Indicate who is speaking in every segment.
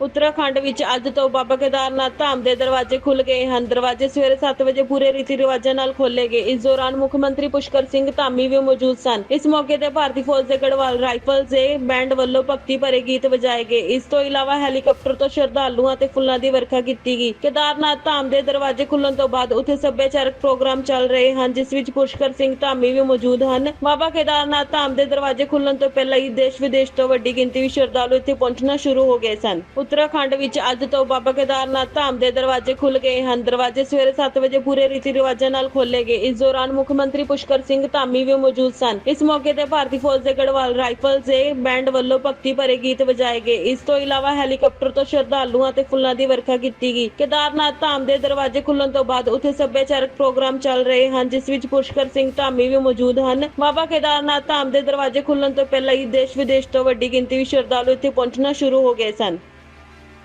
Speaker 1: ਉੱਤਰਾਖੰਡ ਵਿੱਚ ਅੱਜ ਤੋਂ ਬਾਬਾ ਕੇਦਾਰਨਾਥ ਧਾਮ ਦੇ ਦਰਵਾਜ਼ੇ ਖੁੱਲ ਗਏ ਹਨ। ਦਰਵਾਜ਼ੇ ਸਵੇਰੇ 7 ਵਜੇ ਪੂਰੇ ਰੀਤੀ ਰਿਵਾਜਾਂ ਨਾਲ ਖੋਲੇ ਗਏ। ਇਸ ਦੌਰਾਨ ਮੁੱਖ ਮੰਤਰੀ ਪੁਸ਼ਕਰ ਸਿੰਘ ਧਾਮੀ ਵੀ ਮੌਜੂਦ ਸਨ। ਇਸ ਮੌਕੇ ਤੇ ਭਾਰਤੀ ਫੌਜ ਦੇ ਗੜਵਾਲ ਰਾਈਫਲਸ ਦੇ ਬੈਂਡ ਵੱਲੋਂ ਭਗਤੀ ਭਰੇ ਗੀਤ ਵਜਾਏ ਗਏ। ਇਸ ਤੋਂ ਇਲਾਵਾ ਹੈਲੀਕਾਪਟਰ ਤੋਂ ਸ਼ਰਧਾਲੂਆਂ ਤੇ ਫੁੱਲਾਂ ਦੀ ਵਰਖਾ ਕੀਤੀ ਗਈ। ਕੇਦਾਰਨਾਥ ਧਾਮ ਦੇ ਦਰਵਾਜ਼ੇ ਖੁੱਲਣ ਤੋਂ ਬਾਅਦ ਉੱਥੇ ਸੱਭਿਆਚਾਰਕ ਪ੍ਰੋਗਰਾਮ ਚੱਲ ਰਹੇ ਹਨ, ਜਿਸ ਵਿੱਚ ਪੁਸ਼ਕਰ ਸਿੰਘ ਧਾਮੀ ਵੀ ਮੌਜੂਦ ਹਨ। ਬਾਬਾ ਕੇਦਾਰਨਾਥ ਧਾਮ ਦੇ ਦਰਵਾਜ਼ੇ ਖੁੱਲਣ ਤੋਂ ਪਹਿਲਾਂ ਹੀ ਦੇਸ਼ ਵਿਦੇਸ਼ ਤੋਂ ਵੱਡੀ ਗਿਣਤੀ ਵਿੱਚ ਸ਼ਰਧਾਲੂ ਇੱਥੇ ਪਹੁੰਚਣਾ ਸ਼ੁਰੂ ਹੋ ਗਏ ਸਨ। ਉੱਤਰਾਖੰਡ ਵਿੱਚ ਅੱਜ ਤੋਂ ਬਾਬਾ ਕੇਦਾਰਨਾਥ ਧਾਮ ਦੇ ਦਰਵਾਜ਼ੇ ਖੁੱਲ ਗਏ ਹਨ। ਦਰਵਾਜ਼ੇ ਸਵੇਰੇ 7 ਵਜੇ ਪੂਰੇ ਰੀਤੀ ਰਿਵਾਜਾਂ ਨਾਲ ਖੋਲੇ ਗਏ। ਇਸ ਦੌਰਾਨ ਮੁੱਖ ਮੰਤਰੀ ਪੁਸ਼ਕਰ ਸਿੰਘ ਧਾਮੀ ਵੀ ਮੌਜੂਦ ਸਨ। ਇਸ ਮੌਕੇ ਤੇ ਭਾਰਤੀ ਫੌਜ ਦੇ ਗੜਵਾਲ ਰਾਈਫਲਸ ਦੇ ਬੈਂਡ ਵੱਲੋਂ ਭਗਤੀ ਭਰੇ ਗੀਤ ਵਜਾਏ ਗਏ। ਇਸ ਤੋਂ ਇਲਾਵਾ ਹੈਲੀਕਾਪਟਰ ਤੋਂ ਸ਼ਰਧਾਲੂਆਂ ਤੇ ਫੁੱਲਾਂ ਦੀ ਵਰਖਾ ਕੀਤੀ ਗਈ। ਕੇਦਾਰਨਾਥ ਧਾਮ ਦੇ ਦਰਵਾਜ਼ੇ ਖੁੱਲਣ ਤੋਂ ਬਾਅਦ ਉੱਥੇ ਸੱਭਿਆਚਾਰਕ ਪ੍ਰੋਗਰਾਮ ਚੱਲ ਰਹੇ ਹਨ, ਜਿਸ ਵਿੱਚ ਪੁਸ਼ਕਰ ਸਿੰਘ ਧਾਮੀ ਵੀ ਮੌਜੂਦ ਹਨ। ਬਾਬਾ ਕੇਦਾਰਨਾਥ ਧਾਮ ਦੇ ਦਰਵਾਜ਼ੇ ਖੁੱਲਣ ਤੋਂ ਪਹਿਲਾਂ ਹੀ ਦੇਸ਼ ਵਿਦੇਸ਼ ਤੋਂ ਵੱਡੀ ਗਿਣਤੀ ਵਿੱਚ ਸ਼ਰਧਾਲੂ ਇੱਥੇ ਪਹੁੰਚਣਾ ਸ਼ੁਰੂ ਹੋ ਗਏ ਸਨ।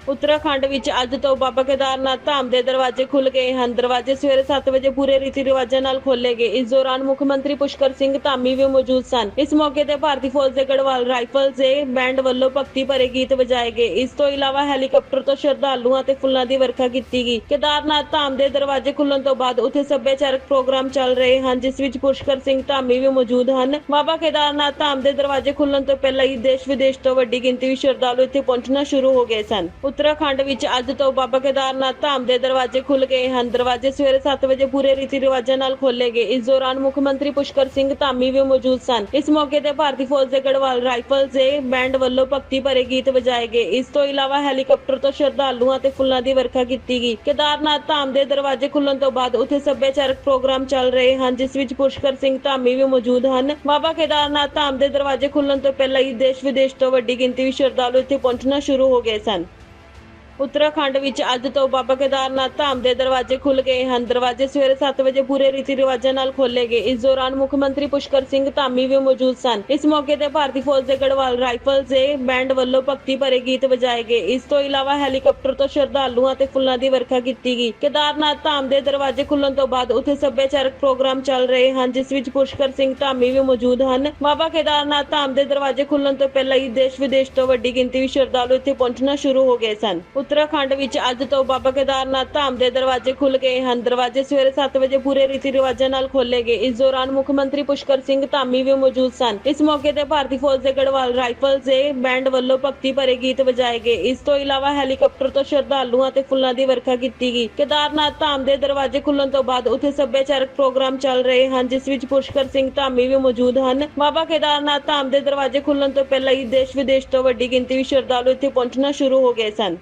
Speaker 1: ਉੱਤਰਾਖੰਡ ਵਿੱਚ ਅੱਜ ਤੋਂ ਬਾਬਾ ਕੇਦਾਰਨਾਥ ਧਾਮ ਦੇ ਦਰਵਾਜ਼ੇ ਖੁੱਲ ਗਏ ਹਨ। ਦਰਵਾਜ਼ੇ ਸਵੇਰੇ 7 ਵਜੇ ਪੂਰੇ ਰੀਤੀ ਰਿਵਾਜਾਂ ਨਾਲ ਖੋਲੇ ਗਏ। ਇਸ ਦੌਰਾਨ ਮੁੱਖ ਮੰਤਰੀ ਪੁਸ਼ਕਰ ਸਿੰਘ ਧਾਮੀ ਵੀ ਮੌਜੂਦ ਸਨ। ਇਸ ਮੌਕੇ ਤੇ ਭਾਰਤੀ ਫੌਜ ਦੇ ਗੜਵਾਲ ਰਾਈਫਲਸ ਦੇ ਬੈਂਡ ਵੱਲੋਂ ਭਗਤੀ ਭਰੇ ਗੀਤ ਵਜਾਏ ਗਏ। ਇਸ ਤੋਂ ਇਲਾਵਾ ਹੈਲੀਕਾਪਟਰ ਤੋਂ ਸ਼ਰਧਾਲੂਆਂ ਤੇ ਫੁੱਲਾਂ ਦੀ ਵਰਖਾ ਕੀਤੀ ਗਈ। ਕੇਦਾਰਨਾਥ ਧਾਮ ਦੇ ਦਰਵਾਜ਼ੇ ਖੁੱਲਣ ਤੋਂ ਬਾਅਦ ਉੱਥੇ ਸੱਭਿਆਚਾਰਕ ਪ੍ਰੋਗਰਾਮ ਚੱਲ ਰਹੇ ਹਨ, ਜਿਸ ਵਿੱਚ ਪੁਸ਼ਕਰ ਸਿੰਘ ਧਾਮੀ ਵੀ ਮੌਜੂਦ ਹਨ। ਬਾਬਾ ਕੇਦਾਰਨਾਥ ਧਾਮ ਦੇ ਦਰਵਾਜ਼ੇ ਖੁੱਲਣ ਤੋਂ ਪਹਿਲਾਂ ਹੀ ਦੇਸ਼ ਵਿਦੇਸ਼ ਤੋਂ ਵੱਡੀ ਗਿਣਤੀ ਵਿੱਚ ਸ਼ਰਧਾਲੂ ਇੱਥੇ ਪਹੁੰਚਣਾ ਸ਼ੁਰੂ ਹੋ ਗਏ ਸਨ। ਉੱਤਰਾਖੰਡ ਵਿੱਚ ਅੱਜ ਤੋਂ ਬਾਬਾ ਕੇਦਾਰਨਾਥ ਧਾਮ ਦੇ ਦਰਵਾਜ਼ੇ ਖੁੱਲ ਗਏ ਹਨ। ਦਰਵਾਜ਼ੇ ਸਵੇਰੇ 7 ਵਜੇ ਪੂਰੇ ਰੀਤੀ ਰਿਵਾਜਾਂ ਨਾਲ ਖੋਲੇ ਗਏ। ਇਸ ਦੌਰਾਨ ਮੁੱਖ ਮੰਤਰੀ ਪੁਸ਼ਕਰ ਸਿੰਘ ਧਾਮੀ ਵੀ ਮੌਜੂਦ ਸਨ। ਇਸ ਮੌਕੇ ਤੇ ਭਾਰਤੀ ਫੌਜ ਦੇ ਗੜਵਾਲ ਰਾਈਫਲਸ ਦੇ ਬੈਂਡ ਵੱਲੋਂ ਭਗਤੀ ਭਰੇ ਗੀਤ ਵਜਾਏ ਗਏ। ਇਸ ਤੋਂ ਇਲਾਵਾ ਹੈਲੀਕਾਪਟਰ ਤੋਂ ਸ਼ਰਧਾਲੂਆਂ ਤੇ ਫੁੱਲਾਂ ਦੀ ਵਰਖਾ ਕੀਤੀ ਗਈ। ਕੇਦਾਰਨਾਥ ਧਾਮ ਦੇ ਦਰਵਾਜ਼ੇ ਖੁੱਲਣ ਤੋਂ ਬਾਅਦ ਉੱਥੇ ਸੱਭਿਆਚਾਰਕ ਪ੍ਰੋਗਰਾਮ ਚੱਲ ਰਹੇ ਹਨ, ਜਿਸ ਵਿੱਚ ਪੁਸ਼ਕਰ ਸਿੰਘ ਧਾਮੀ ਵੀ ਮੌਜੂਦ ਹਨ। ਬਾਬਾ ਕੇਦਾਰਨਾਥ ਧਾਮ ਦੇ ਦਰਵਾਜ਼ੇ ਖੁੱਲਣ ਤੋਂ ਪਹਿਲਾਂ ਹੀ ਦੇਸ਼ ਵਿਦੇਸ਼ ਤੋਂ ਵੱਡੀ ਗਿਣਤੀ ਵਿੱਚ ਸ਼ਰਧਾਲੂ ਇੱਥੇ ਪਹੁੰਚਣਾ ਸ਼ੁਰੂ ਹੋ ਗਏ ਸਨ। ਉੱਤਰਾਖੰਡ ਵਿੱਚ ਅੱਜ ਤੋਂ ਬਾਬਾ ਕੇਦਾਰਨਾਥ ਧਾਮ ਦੇ ਦਰਵਾਜ਼ੇ ਖੁੱਲ ਗਏ ਹਨ। ਦਰਵਾਜ਼ੇ ਸਵੇਰੇ 7 ਵਜੇ ਪੂਰੇ ਰੀਤੀ ਰਿਵਾਜਾਂ ਨਾਲ ਖੋਲੇ ਗਏ। ਇਸ ਦੌਰਾਨ ਮੁੱਖ ਮੰਤਰੀ ਪੁਸ਼ਕਰ ਸਿੰਘ ਧਾਮੀ ਵੀ ਮੌਜੂਦ ਸਨ। ਇਸ ਮੌਕੇ ਤੇ ਭਾਰਤੀ ਫੌਜ ਦੇ ਗੜਵਾਲ ਰਾਈਫਲਸ ਦੇ ਬੈਂਡ ਵੱਲੋਂ ਭਗਤੀ ਭਰੇ ਗੀਤ ਵਜਾਏ ਗਏ। ਇਸ ਤੋਂ ਇਲਾਵਾ ਹੈਲੀਕਾਪਟਰ ਤੋਂ ਸ਼ਰਧਾਲੂਆਂ ਤੇ ਫੁੱਲਾਂ ਦੀ ਵਰਖਾ ਕੀਤੀ ਗਈ। ਕੇਦਾਰਨਾਥ ਧਾਮ ਦੇ ਦਰਵਾਜ਼ੇ ਖੁੱਲਣ ਤੋਂ ਬਾਅਦ ਉੱਥੇ ਸੱਭਿਆਚਾਰਕ ਪ੍ਰੋਗਰਾਮ ਚੱਲ ਰਹੇ ਹਨ, ਜਿਸ ਵਿੱਚ ਪੁਸ਼ਕਰ ਸਿੰਘ ਧਾਮੀ ਵੀ ਮੌਜੂਦ ਹਨ। ਬਾਬਾ ਕੇਦਾਰਨਾਥ ਧਾਮ ਦੇ ਦਰਵਾਜ਼ੇ ਖੁੱਲਣ ਤੋਂ ਪਹਿਲਾਂ ਹੀ ਦੇਸ਼ ਵਿਦੇਸ਼ ਤੋਂ ਵੱਡੀ ਗਿਣਤੀ ਵਿੱਚ ਸ਼ਰਧਾਲੂ ਇੱਥੇ ਪਹੁੰਚਣਾ ਸ਼ੁਰੂ ਹੋ ਗਏ ਸਨ। ਉੱਤਰਾਖੰਡ ਵਿੱਚ ਅੱਜ ਤੋਂ ਬਾਬਾ ਕੇਦਾਰਨਾਥ ਧਾਮ ਦੇ ਦਰਵਾਜ਼ੇ ਖੁੱਲ ਗਏ ਹਨ। ਦਰਵਾਜ਼ੇ ਸਵੇਰੇ 7 ਵਜੇ ਪੂਰੇ ਰੀਤੀ ਰਿਵਾਜਾਂ ਨਾਲ ਖੋਲੇ ਗਏ। ਇਸ ਦੌਰਾਨ ਮੁੱਖ ਮੰਤਰੀ ਪੁਸ਼ਕਰ ਸਿੰਘ ਧਾਮੀ ਵੀ ਮੌਜੂਦ ਸਨ। ਇਸ ਮੌਕੇ ਤੇ ਭਾਰਤੀ ਫੌਜ ਦੇ ਗੜਵਾਲ ਰਾਈਫਲਸ ਦੇ ਬੈਂਡ ਵੱਲੋਂ ਭਗਤੀ ਭਰੇ ਗੀਤ ਵਜਾਏ ਗਏ। ਇਸ ਤੋਂ ਇਲਾਵਾ ਹੈਲੀਕਾਪਟਰ ਤੋਂ ਸ਼ਰਧਾਲੂਆਂ ਤੇ ਫੁੱਲਾਂ ਦੀ ਵਰਖਾ ਕੀਤੀ ਗਈ। ਕੇਦਾਰਨਾਥ ਧਾਮ ਦੇ ਦਰਵਾਜ਼ੇ ਖੁੱਲਣ ਤੋਂ ਬਾਅਦ ਉੱਥੇ ਸੱਭਿਆਚਾਰਕ ਪ੍ਰੋਗਰਾਮ ਚੱਲ ਰਹੇ ਹਨ, ਜਿਸ ਵਿੱਚ ਪੁਸ਼ਕਰ ਸਿੰਘ ਧਾਮੀ ਵੀ ਮੌਜੂਦ ਹਨ। ਬਾਬਾ ਕੇਦਾਰਨਾਥ ਧਾਮ ਦੇ ਦਰਵਾਜ਼ੇ ਖੁੱਲਣ ਤੋਂ ਪਹਿਲਾਂ ਹੀ ਦੇਸ਼ ਵਿਦੇਸ਼ ਤੋਂ ਵੱਡੀ ਗਿਣਤੀ ਵਿੱਚ ਸ਼ਰਧਾਲੂ ਇੱਥੇ ਪਹੁੰਚਣਾ ਸ਼ੁਰੂ ਹੋ ਗਏ ਸਨ।